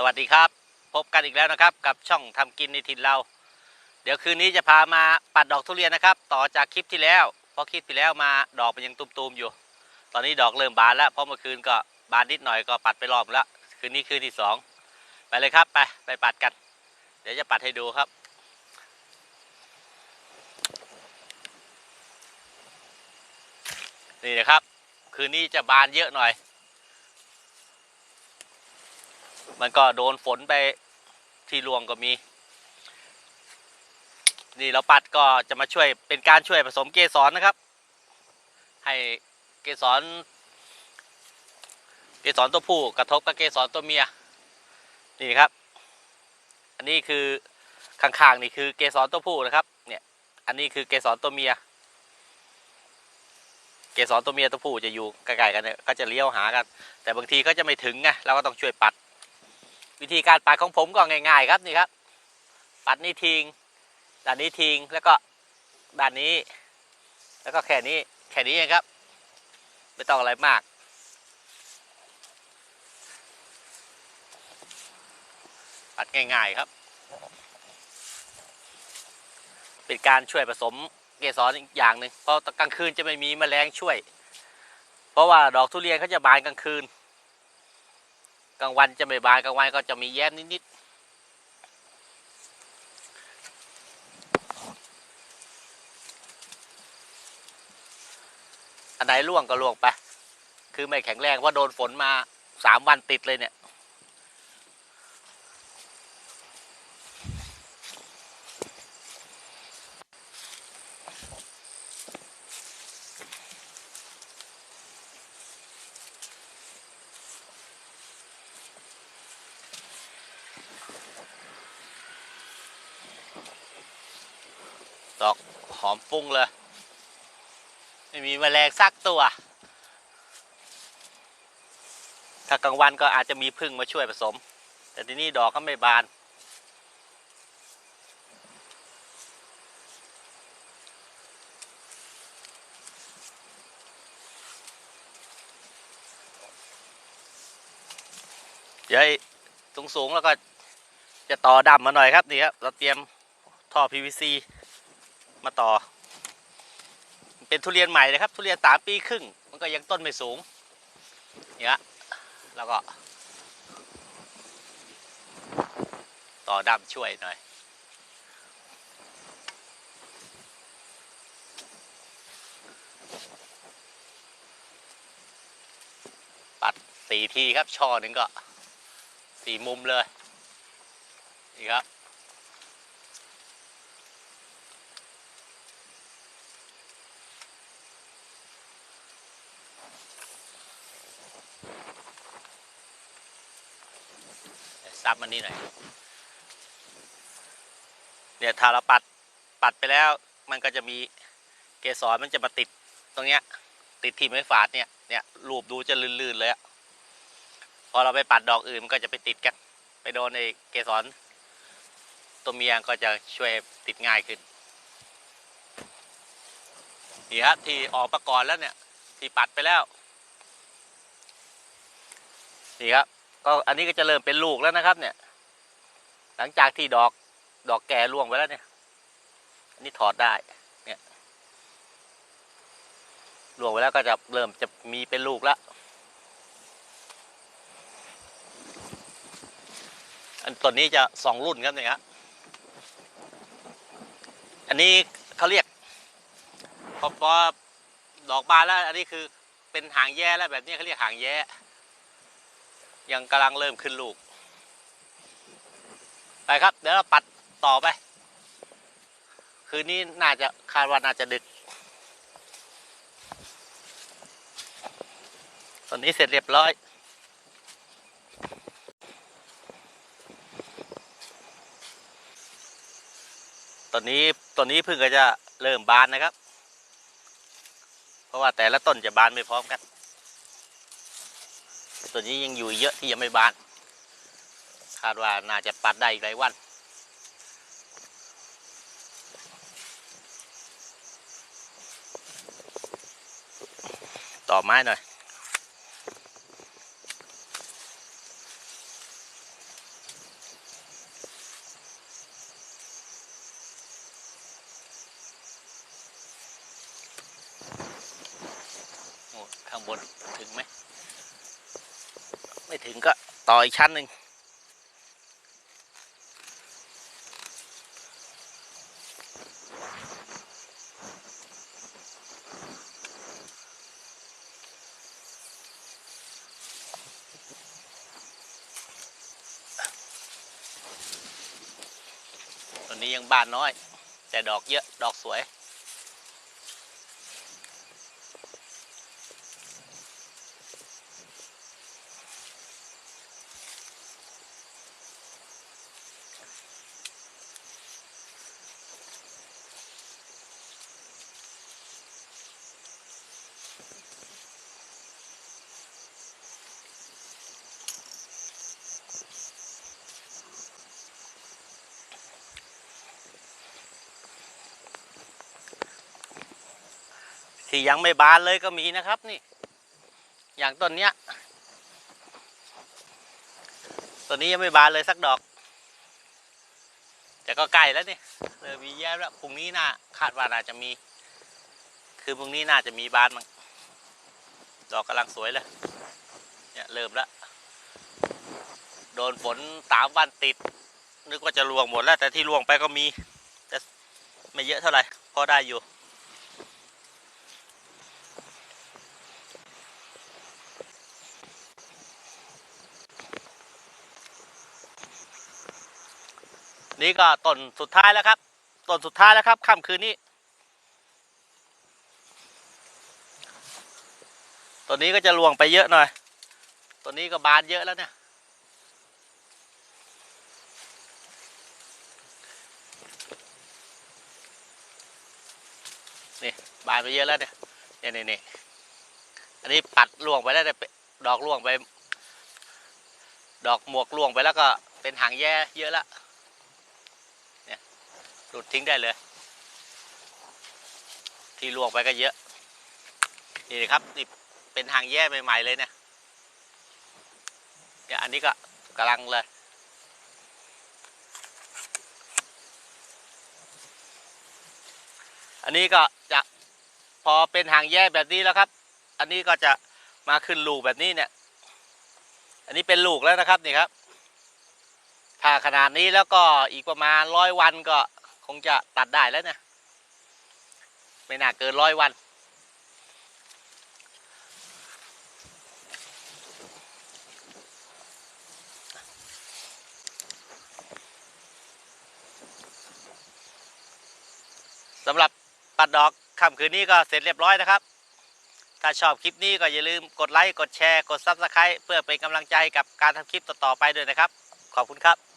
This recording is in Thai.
สวัสดีครับ พบกันอีกแล้วนะครับ กับช่องทำกินในถิ่นเรา เดี๋ยวคืนนี้จะพามาปัดดอกทุเรียนนะครับ ต่อจากคลิปที่แล้วเพราะคลิปที่แล้วมาดอกมันยังตุมๆอยู่ ตอนนี้ดอกเริ่มบานแล้วเพราะเมื่อคืนก็บานนิดหน่อยก็ปัดไปรอบแล้ว คืนนี้คืนที่สองไปเลยครับไปไปปัดกัน เดี๋ยวจะปัดให้ดูครับนี่นะครับ คืนนี้จะบานเยอะหน่อย มันก็โดนฝนไปที่รวงก็มี นี่เราปัดก็จะมาช่วยเป็นการช่วยผสมเกสรนะครับ ให้เกสรเกสรตัวผู้กระทบกับเกสรตัวเมียนี่ครับ อันนี้คือข้างๆนี่คือเกสรตัวผู้นะครับ เนี่ย อันนี้คือเกสรตัวเมีย เกสรตัวเมียตัวผู้จะอยู่ใกล้ๆกันเนี่ยก็จะเลี้ยวหากัน แต่บางทีก็จะไม่ถึงไงเราก็ต้องช่วยปัด วิธีการปัดของผมก็ง่าย ๆ ครับนี่ครับ ปัดนี่ทิ้งด้านนี้ทิ้งแล้วก็ด้านนี้ แล้วก็แค่นี้แค่นี้เองครับ ไม่ต้องอะไรมาก ปัดง่าย ๆ ครับ เป็นการช่วยผสมเกสรอีกอย่างหนึ่งเพราะกลางคืนจะไม่มีแมลงช่วย เพราะว่าดอกทุเรียนเขาจะบานกลางคืน กลางวันจะไม่บานกลางวันก็จะมีแย้มนิดๆอันไหนร่วงก็ร่วงไป คือไม่แข็งแรงเพราะโดนฝนมาสามวันติดเลยเนี่ย ดอกหอมฟุ้งเลย ไม่มีแมลงสักตัว ถ้ากลางวันก็อาจจะมีพึ่งมาช่วยผสม แต่ที่นี่ดอกก็ไม่บาน เดี๋ยวสูงๆแล้วก็จะต่อดำมาหน่อยครับนี่ครับ เราเตรียมท่อ PVC มาต่อ เป็นทุเรียนใหม่นะครับ ทุเรียนสามปีครึ่ง มันก็ยังต้นไม่สูงเนี่ยแล้วก็ ต่อดำช่วยหน่อยปัดสี่ทีครับช่อหนึ่งก็สี่มุมเลยนี่ครับ ซับมันนี่หน่อยเนี่ยถ้าเราปัดปัดไปแล้ว มันก็จะมีเกสรมันจะมาติดตรงเนี้ย ติดที่ไม้ฝาดเนี่ยเนี่ยรูปดูจะลื่นๆเลยอะพอเราไปปัดดอกอื่นมันก็จะไปติดกัน ไปโดนในเกสรตัวเมียก็จะช่วยติดง่ายขึ้นนี่ครับที่ออกประกอบแล้วเนี่ย ที่ปัดไปแล้ว นี่ครับ ก็อันนี้ก็จะเริ่มเป็นลูกแล้วนะครับ เนี่ย หลังจากที่ดอกดอกแก่ร่วงไปแล้วเนี่ย อันนี้ถอดได้ เนี่ยร่วงไปแล้วก็จะเริ่มจะมีเป็นลูกแล้วอันตัวนี้จะสองรุ่นครับเนี่ยครับอันนี้เขาเรียกพอพอดอกบานแล้ว อันนี้คือเป็นหางแย่แล้วแบบนี้เขาเรียกหางแย่ ยังกำลังเริ่มขึ้นลูก ไปครับ เดี๋ยวเราปัดต่อไป คืนนี้น่าจะคาดว่าน่าจะดึก ตอนนี้เสร็จเรียบร้อยตอนนี้ตอนนี้พิ่งก็จะเริ่มบานนะครับ เพราะว่าแต่ละต้นจะบานไม่พร้อมกัน ตัวนี้ยังอยู่เยอะที่ยังไม่บาน คาดว่าน่าจะปัดได้อีกหลายวัน ต่อไม้หน่อยข้างบนถึงไหม ไม่ถึงก็ต่ออีกชั้นหนึ่งตอนนี้ยังบานน้อย แต่ดอกเยอะ ดอกสวย ที่ยังไม่บานเลยก็มีนะครับนี่ อย่างต้นเนี้ยต้นนี้ยังไม่บานเลยสักดอก แต่ก็ใกล้แล้วนี่เริ่มมีแย้มแล้วพรุ่งนี้น่าคาดว่าน่าจะมี คือพรุ่งนี้น่าจะมีบานมั้งดอกกำลังสวยเลยเนี่ยเริ่มแล้วโดนฝนสามวันติด นึกว่าจะร่วงหมดแล้ว แต่ที่ร่วงไปก็มี แต่ไม่เยอะเท่าไหร่พอได้อยู่ นี่ก็ต้นสุดท้ายแล้วครับต้นสุดท้ายแล้วครับค่ำคืนนี้ต้นนี้ก็จะลวงไปเยอะหน่อยต้นนี้ก็บานเยอะแล้วเนี่ย นี่บานไปเยอะแล้วเนี่ยเนี่ยนี่นี่อันนี้ปัดล่วงไปแล้วเนี่ดอกล่วงไป ดอกหมวกล่วงไปแล้วก็เป็นหางแย่เยอะแล้ว หลุดทิ้งได้เลย ที่ลวงไปก็เยอะ นี่นะครับนี่เป็นทางแย่ใหม่ๆเลยเนี่ยเนี่ยอันนี้ก็กำลังเลย อันนี้ก็จะพอเป็นหางแย่แบบนี้แล้วครับ อันนี้ก็จะมาขึ้นลูกแบบนี้เนี่ย อันนี้เป็นลูกแล้วนะครับนี่ครับ ถ้าขนาดนี้แล้วก็อีกประมาณร้อยวันก็ คงจะตัดได้แล้วเนี่ยไม่น่าเกินร้อยวัน สำหรับปัดดอกค่ำคืนนี้ก็เสร็จเรียบร้อยนะครับ ถ้าชอบคลิปนี้ก็อย่าลืมกดไลค์ กดแชร์ กด Subscribe เพื่อเป็นกำลังใจกับการทำคลิปต่อๆไปด้วยนะครับ ขอบคุณครับ